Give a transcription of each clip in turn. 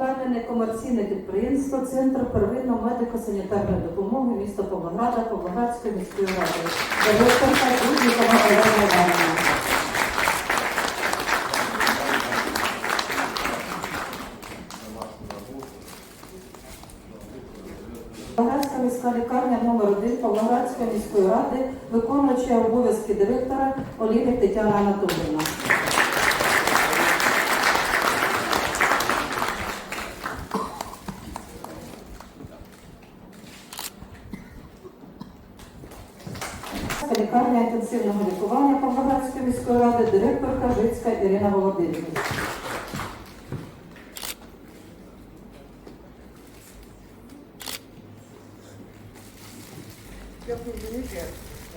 комунальне некомерційне підприємство Центр первинної медико-санітарної допомоги міста Павлограда Павлоградської міської ради. Директорка Дудникова Олена міська лікарня номер 1 Павлоградської міської ради, виконуюча обов'язки директора Оліги Тетяна Анатоліївна. Павлоградська лікарня інтенсивного лікування Павлоградської міської ради, директорка Жицька Ірина Володимирівна. Дякую велике.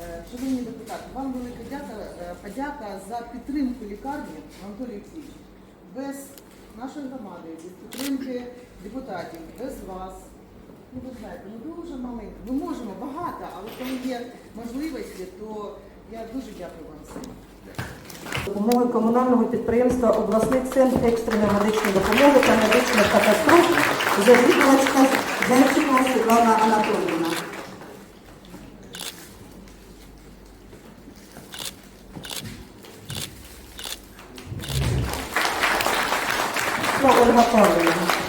Е, Шановні депутати, вам велика дяка, е, подяка за підтримку лікарні Анатолій Олексійович. Без нашої громади, без підтримки депутатів, без вас. Ну, ви знаєте, ми дуже маленькі. Ми можемо багато, але коли є можливості, то я дуже дякую вам всім. допомоги комунального підприємства обласний центр екстреної медичної допомоги та медичних катастроф завідувачка Зайчикова Світлана Анатоліївна. Ольга Павлівна.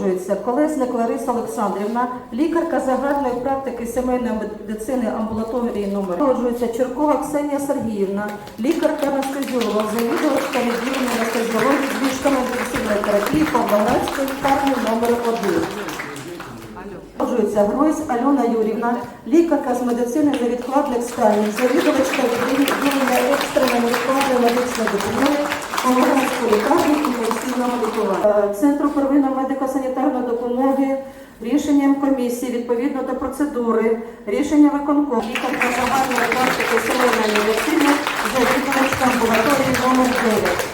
Продовжується Колесник Лариса Олександрівна, лікарка загальної практики сімейної медицини амбулаторії номер. Продовжується Черкова Ксенія Сергіївна, лікарка анестезіолог, завідувачка відділення анестезіології з ліжками інтенсивної терапії Павлоградської лікарні номер 1. Продовжується Гройс Альона Юрівна, лікарка з медицини невідкладних станів, завідувачка відділення екстреної невідкладної медичної допомоги Павлоградської лікарні інтенсивного лікування. Е, Центру первинної медико-санітарної допомоги рішенням комісії відповідно до процедури, рішення виконкому, лікарка загальної практики сімейної медицини, завідувачка амбулаторії номер 9. Вам.